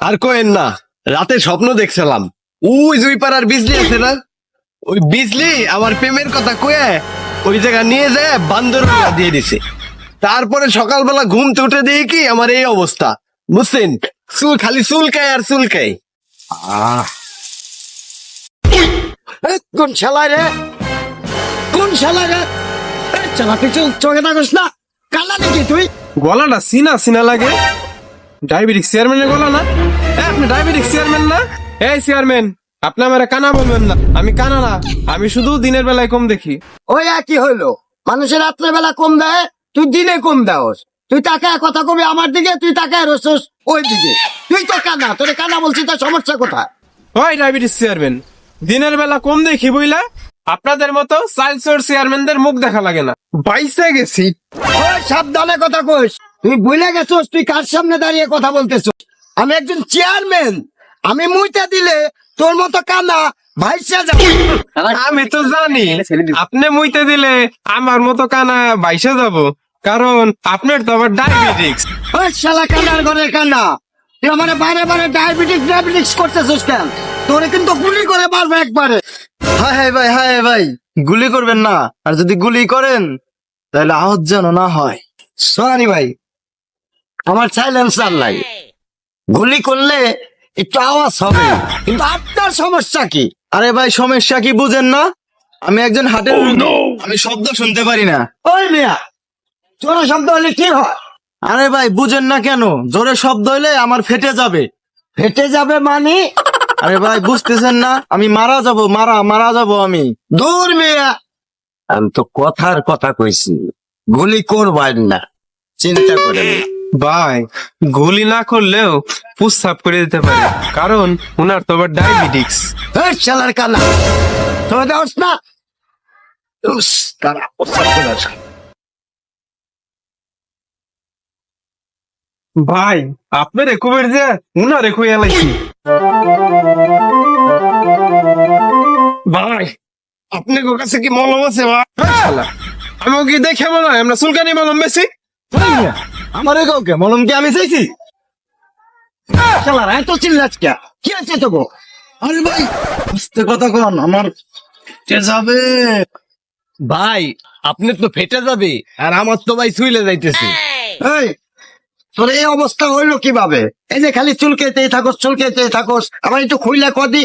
আর কোয়েন না রাতে স্বপ্ন দেখছিলাম। ওই জুই পাড়ার বিজলি আছে না? ওই বিজলি আমার প্রেমের কথা কয়ে ওই জায়গা নিয়ে যায় বান্দর দিয়ে দিছে। তারপরে সকালবেলা ঘুমতে উঠে দিয়ে কি আমার এই অবস্থা। বুঝছেন? চুল খালি চুল চুলকায় আর চুলকায় এ, কোন শালা রে? কোন শালা রে? এ, শালা তুই চো- চোখে থাকস না। কালা নাকি তুই? গলাটা সিনা সিনা লাগে। ডায়াবেটিক চেয়ারম্যানের গলা না? আপনি ডায়াবেটিক চেয়ারম্যান না? এই চেয়ারম্যান আপনি আমার কানা বলবেন না। আমি কানা না আমি শুধু দিনের বেলায় কম দেখি। ওই একই হইল? মানুষের রাত্রে বেলা কম দেয় তুই দিনে কম দেওস। তুই তাকায় কথা কবি আমার দিকে তুই তাকায় রসস ওই দিকে। তুই তো কানা তোরে কানা বলছি তোর সমস্যা কোথায়? ওই ডায়াবেটিস চেয়ারম্যান দিনের বেলা কম দেখি বইলা আপনাদের মতো চাইল্ডসোর চেয়ারম্যানদের মুখ দেখা লাগে না। বাইসে গেছি। ওই সাবধানে কথা কইস। তুই ভুলে গেছিস তুই কার সামনে দাঁড়িয়ে কথা বলতেছিস? আমি একজন চেয়ারম্যান আমি মুইতে দিলে তোর মতো কানা ভাইসা যাবে আমি তো জানি আপনি মুইতে দিলে আমার মতো কানা বাইসে যাব কারণ আপনার তো আবার ডায়াবেটিক্স ওই শালা কানার ঘরের কানা। তুই আমার বারে বারে ডায়াবেটিস ডায়াবেটিস করতেছিস কেন? তোরে কিন্তু গুলি করে মারবে একবারে। হায় হায় ভাই হায় হায় ভাই গুলি করবেন না। আর যদি গুলি করেন তাহলে আহত যেন না হয়। সরি ভাই আমার সাইলেন্সার নাই। গুলি করলে একটু আওয়াজ হবে। কিন্তু আপনার সমস্যা কি? আরে ভাই সমস্যা কি বুঝেন না? আমি একজন হাটের আমি শব্দ শুনতে পারি না। ওই মিয়া জোরে শব্দ হলে কি হয়? আরে ভাই বুঝেন না কেন? জোরে শব্দ হইলে আমার ফেটে যাবে। ফেটে যাবে মানে? আরে ভাই বুঝতেছেন না? আমি মারা যাব মারা মারা যাব আমি। দূর মিয়া! আমি তো কথার কথা কইছি। গুলি করবেন না। চিন্তা করেন না। ভাই গুলি না করলেও প্রস্তাব করে দিতে পারে। কারণ উনার তো আবার ডায়াবেটিক্স এই শালার কানা তো দেওস না। উস, তারা। ভাই আপনার রেকুবের যে উনার রেকু এলাইছি ভাই আপনার কাছে কি মলম আছে ভাই? আমি ওকে দেখে মনে হয় আমরা সুলকানি মলম বেশি আমার এ কাউকে মলম কি আমি চাইছি? এত চিল্লাচ কে কি আছে তো গো আরে ভাই আস্তে কথা কন আমার যাবে। ভাই আপনি তো ফেটে যাবে আর আমার তো ভাই ছুইলে যাইতেছে। এই তোর এই অবস্থা হইল কীভাবে? এই যে খালি চুলকেতেই থাকোস চুলকেতেই থাকোস আমার একটু খুইলা কদি।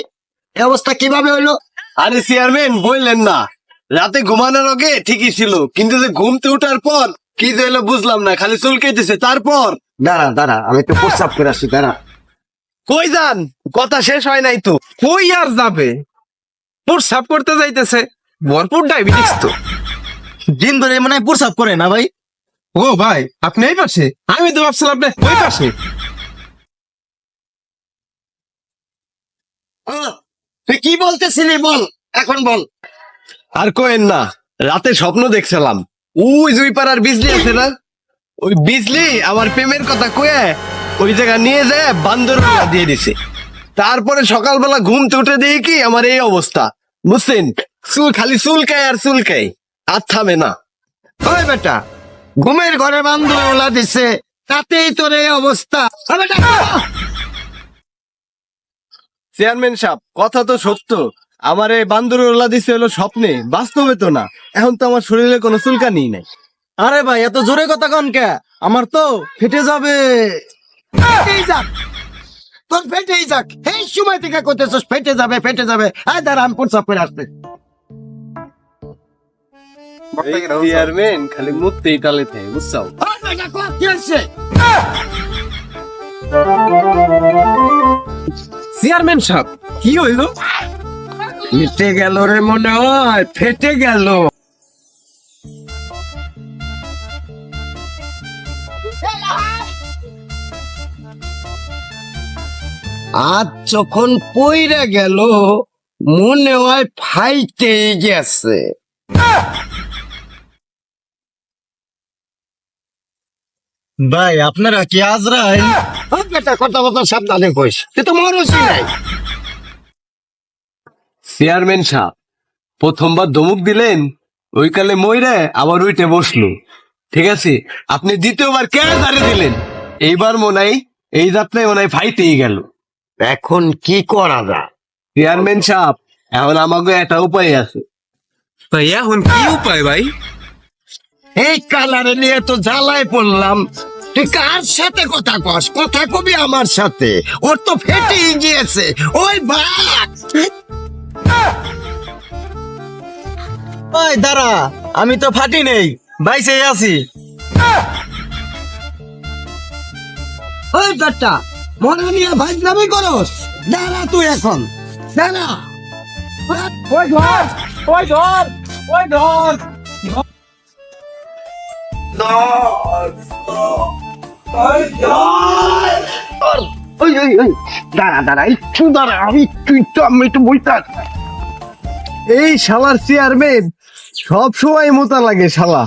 এই অবস্থা কীভাবে হইল? আরে চেয়ারম্যান বললেন না। রাতে ঘুমানোর আগে ঠিকই ছিল কিন্তু যে ঘুমতে ওঠার পর কি যে হলো বুঝলাম না খালি চুলকাইতেছে তারপর? দাঁড়া দাঁড়া আমি তো প্রস্তাব করে আসি দাঁড়া। কই যান? কথা শেষ হয় নাই তো। কই আর যাবে? প্রস্তাব করতে যাইতেছে। ভরপুর ডায়াবেটিক্স তো। দিন ধরে মানে প্রসাব করে না ভাই? ও ভাই আপনি এই পাশে? আমি তো ভাবছিলাম আপনি ওই পাশে। আহ, তুই কি বলতেছিলি বল? এখন বল। আর কোয়েন না রাতে স্বপ্ন দেখছিলাম। ওই জুই পাড়ার বিজলি আছে না? ওই বিজলি আমার প্রেমের কথা কয়ে ওই জায়গা নিয়ে যায়, বান্দর দিয়ে দিছে। তারপরে সকালবেলা ঘুমতে উঠে দিয়ে কি আমার এই অবস্থা। বুঝছেন? চুল খালি চুল চুলকায় আর চুল চুলকায় আর থামে না। ওই বেটা, ঘুমের ঘরে বান্ধব ওলা দিছে, তাতেই তোর এই অবস্থা। চেয়ারম্যান সাহেব, কথা তো সত্য। আমার এই বান্দরওয়ালা দিছে হলো স্বপ্নে বাস্তবে তো না। এখন তো আমার শরীরে কোনো চুলকানি নাই। আরে ভাই এত জোরে কথা কন কে? আমার তো ফেটে যাবে। ফেটেই যাক তোর ফেটেই যাক। এই সময় থেকে করতেছিস ফেটে যাবে ফেটে যাবে। আয় দাঁড়া আমি প্রস্তাব করে আসতে চেয়ারম্যান খালি বুঝছ কি হয়েছে? চেয়ারম্যান সাহেব কি হইল? ফেটে গেল রে মনে হয় ফেটে গেল। আজ যখন পইরা গেল মনে হয় ফাইটে গেছে। ভাই আপনারা কি আজরাই বেটা কথা কথা সাবধানে কইস। তুই তো মানুষই নাই। চেয়ারম্যান সাহেব প্রথমবার ধমক দিলেন ওই কালে মইরে আবার উইটে বসল। ঠিক আছে আপনি দ্বিতীয়বার কে ধারে দিলেন? এইবার মনে হয় এই যাত্রায় মনে হয় ফাইটেই গেল। এখন কি করা যায়? চেয়ারম্যান সাহেব এখন আমাকে একটা উপায় আছে। ভাই এখন কি উপায় ভাই? এই কালারে নিয়ে তো জ্বালায় পড়লাম। তুই কার সাথে কথা কস? কথা কবি আমার সাথে। ওর তো ফেটে গিয়েছে। ওই বাঘ ওই দাঁড়া আমি তো ফাটি নেই বাইসে আছি। ওই বেটা মনে নিয়ে ভাজলামি করস। দাঁড়া তুই এখন দাঁড়া। ওই ধর ওই ধর ওই ধর। ওই ওই ওই দাঁড়া দাঁড়া একটু দাঁড়া আমি তুই তো আমি একটু বইতে এই শালার চেয়ারম্যান সবসময় মোতা লাগে শালা।